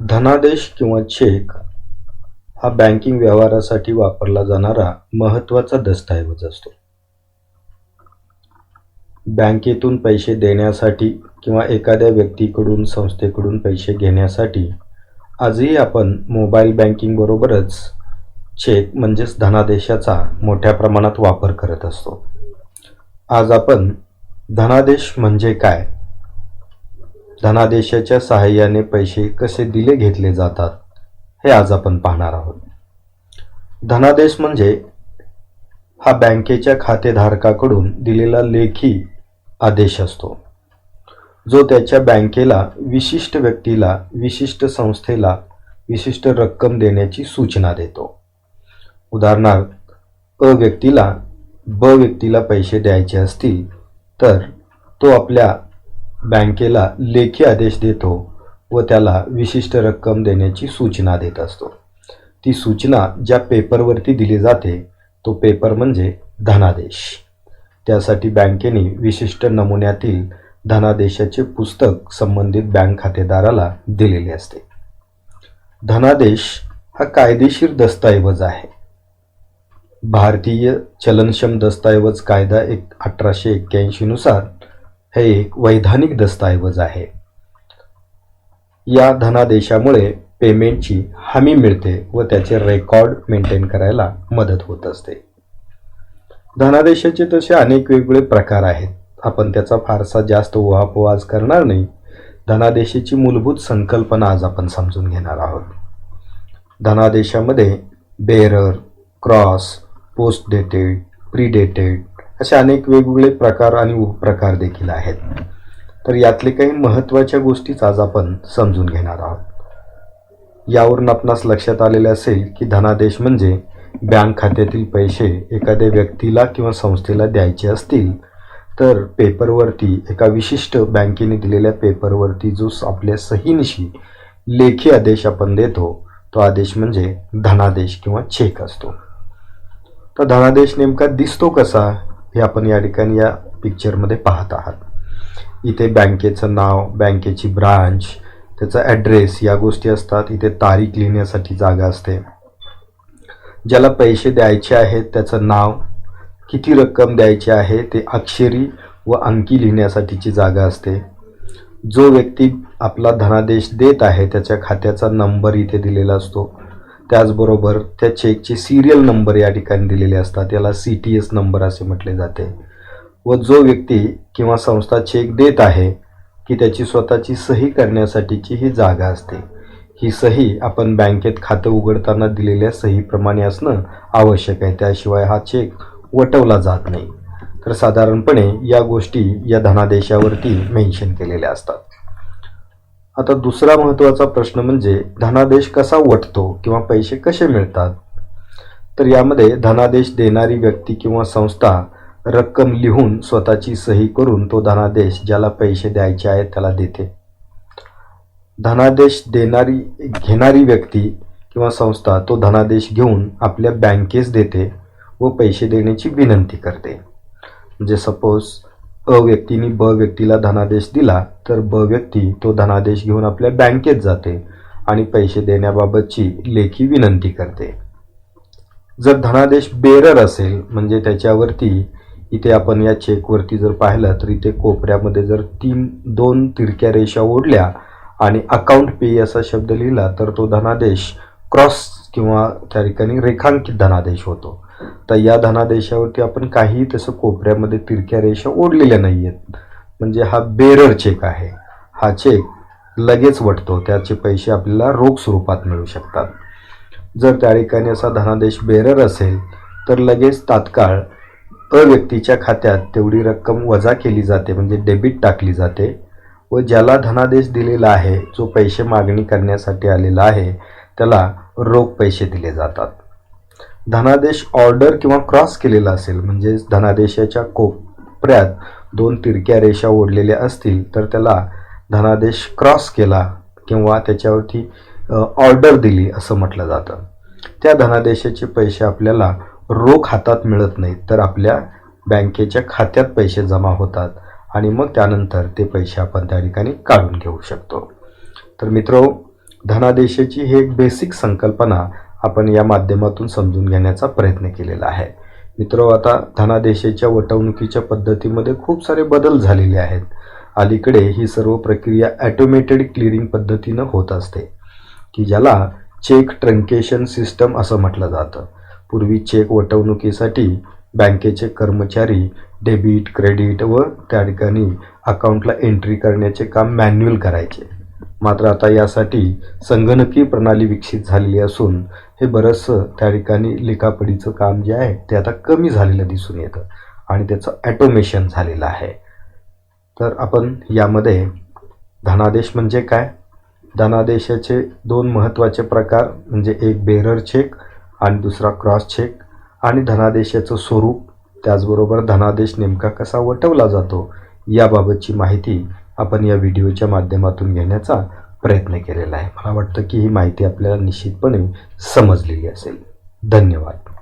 धनादेश किंवा चेक हा बँकिंग व्यवहारासाठी वापरला जाणारा महत्त्वाचा दस्तऐवज असतो. बँकेतून पैसे देण्यासाठी किंवा एखाद्या व्यक्तीकडून संस्थेकडून पैसे घेण्यासाठी आजही आपण मोबाईल बँकिंगबरोबरच चेक म्हणजेच धनादेशाचा मोठ्या प्रमाणात वापर करत असतो. आज आपण धनादेश म्हणजे काय? धनादेशाच्या सहाय्याने पैसे कसे दिले घेतले जातात हे आज आपण पाहणार आहोत. धनादेश म्हणजे हा बँकेच्या खातेधारकाकडून दिलेला लेखी आदेश असतो जो त्याच्या बँकेला विशिष्ट व्यक्तीला विशिष्ट संस्थेला विशिष्ट रक्कम देण्याची सूचना देतो. उदाहरणार्थ अ व्यक्तीला ब व्यक्तीला पैसे द्यायचे असतील तर तो आपल्या बँकेला लेखी आदेश देतो व त्याला विशिष्ट रक्कम देण्याची सूचना देत असतो. ती सूचना ज्या पेपरवरती दिली जाते तो पेपर म्हणजे धनादेश. त्यासाठी बँकेने विशिष्ट नमुन्यातील धनादेशाचे पुस्तक संबंधित बँक खातेदाराला दिलेले असते. धनादेश हा कायदेशीर दस्तऐवज आहे. भारतीय चलनक्षम दस्तऐवज कायदा एक अठराशे एक्क्याऐंशीनुसार हे एक वैधानिक दस्तऐवज आहे. या धनादेशामुळे पेमेंटची हमी मिळते व त्याचे रेकॉर्ड मेंटेन करायला मदत होत असते. धनादेशाचे तसे अनेक वेगवेगळे प्रकार आहेत. आपण त्याचा फारसा जास्त उहापोहाज करणार नाही. धनादेशाची मूलभूत संकल्पना आज आपण समजून घेणार आहोत. धनादेशामध्ये bearer cross post dated pre dated असे अनेक वेगवेगळे प्रकार आणि उपप्रकार देखील आहेत. तर यातले काही महत्त्वाच्या गोष्टीच आज आपण समजून घेणार आहोत. यावरून आपणास लक्षात आलेले असेल की धनादेश म्हणजे बँक खात्यातील पैसे एखाद्या व्यक्तीला किंवा संस्थेला द्यायचे असतील तर पेपरवरती एका विशिष्ट बँकेने दिलेल्या पेपरवरती जो आपल्या सहीनिशी लेखी आदेश आपण देतो तो आदेश म्हणजे धनादेश किंवा चेक असतो. तर धनादेश नेमका दिसतो कसा? हे आपण या ठिकाणी या पिक्चरमध्ये पाहत आहात. इथे बँकेचं नाव बँकेची ब्रांच त्याचा ॲड्रेस या गोष्टी असतात. इथे तारीख लिहिण्यासाठी जागा असते. ज्याला पैसे द्यायचे आहेत त्याचं नाव किती रक्कम द्यायची आहे ते अक्षरी व अंकी लिहिण्यासाठीची जागा असते. जो व्यक्ती आपला धनादेश देत आहे त्याच्या खात्याचा नंबर इथे दिलेला असतो. त्याचबरोबर त्या चेकचे सिरियल नंबर या ठिकाणी दिलेले असतात. याला सी टी एस नंबर असे म्हटले जाते. व जो व्यक्ती किंवा संस्था चेक देत आहे की त्याची स्वतःची सही करण्यासाठीची ही जागा असते. ही सही आपण बँकेत खातं उघडताना दिलेल्या सहीप्रमाणे असणं आवश्यक आहे. त्याशिवाय हा चेक वटवला जात नाही. तर साधारणपणे या गोष्टी या धनादेशावरती मेन्शन केलेल्या असतात. आता दुसरा महत्त्वाचा प्रश्न म्हणजे धनादेश कसा वटतो किंवा पैसे कसे मिळतात? तर यामध्ये धनादेश देणारी व्यक्ती किंवा संस्था रक्कम लिहून स्वतःची सही करून तो धनादेश ज्याला पैसे द्यायचे आहेत त्याला देते. धनादेश देणारी घेणारी व्यक्ती किंवा संस्था तो धनादेश घेऊन आपल्या बँकेस देते व पैसे देण्याची विनंती करते. म्हणजे सपोज अ व्यक्तीने ब व्यक्तीला धनादेश दिला तर ब व्यक्ती तो धनादेश घेऊन आपल्या बँकेत जाते आणि पैसे देण्याबाबतची लेखी विनंती करते. जर धनादेश बेरर असेल म्हणजे त्याच्यावरती इथे आपण या चेकवरती जर पाहिलं तर इथे कोपऱ्यामध्ये जर तीन दोन तिरक्या रेषा ओढल्या आणि अकाउंट पे असा शब्द लिहिला तर तो धनादेश क्रॉस किंवा त्या ठिकाणी रेखांकित धनादेश होतो. तर या धनादेशावरती आपण काही तसं कोपऱ्यामध्ये तिरक्या रेषा ओढलेल्या नाही आहेत म्हणजे हा बेरर चेक आहे. हा चेक लगेच वटतो. त्याचे पैसे आपल्याला रोख स्वरूपात मिळू शकतात. जर त्या ठिकाणी असा धनादेश बेरर असेल तर लगेच तात्काळ अ व्यक्तीच्या खात्यात तेवढी रक्कम वजा केली जाते. म्हणजे डेबिट टाकली जाते. व ज्याला धनादेश दिलेला आहे जो पैसे मागणी करण्यासाठी आलेला आहे त्याला रोख पैसे दिले जातात. धनादेश ऑर्डर किंवा क्रॉस केलेला असेल म्हणजे धनादेशाच्या कोपऱ्यात दोन तिरक्या रेषा ओढलेल्या असतील तर त्याला धनादेश क्रॉस केला किंवा त्याच्यावरती ऑर्डर दिली असं म्हटलं जातं. त्या धनादेशाचे पैसे आपल्याला रोख हातात मिळत नाहीत तर आपल्या बँकेच्या खात्यात पैसे जमा होतात आणि मग त्यानंतर ते पैसे आपण त्या ठिकाणी काढून घेऊ शकतो. तर मित्रो धनादेशाची ही एक बेसिक संकल्पना आपण या माध्यमातून समजून घेण्याचा प्रयत्न केलेला आहे. मित्र आता धनादेशाच्या वटवणुकीच्या पद्धतीमध्ये खूप सारे बदल झालेले आहेत. अलीकडे ही सर्व प्रक्रिया ॲटोमेटेड क्लिअरिंग पद्धतीनं होत असते की ज्याला चेक ट्रंकेशन सिस्टम असं म्हटलं जातं. पूर्वी चेक वटवणुकीसाठी बँकेचे कर्मचारी डेबिट क्रेडिट व त्या ठिकाणी अकाउंटला एंट्री करण्याचे काम मॅन्युअल करायचे. मात्र आता यासाठी संगणकीय प्रणाली विकसित झालेली असून हे बरंचसं त्या ठिकाणी लेखापडीचं काम जे आहे ते आता कमी झालेलं दिसून येतं आणि त्याचं ॲटोमेशन झालेलं आहे. तर आपण यामध्ये धनादेश म्हणजे काय? धनादेशाचे दोन महत्त्वाचे प्रकार म्हणजे एक बेरर चेक आणि दुसरा क्रॉस चेक आणि धनादेशाचं स्वरूप त्याचबरोबर धनादेश नेमका कसा वटवला जातो याबाबतची माहिती आपण या व्हिडिओच्या माध्यमातून घेण्याचा प्रयत्न केलेला आहे. मला वाटतं की ही माहिती आपल्याला निश्चितपणे समजलेली असेल. धन्यवाद.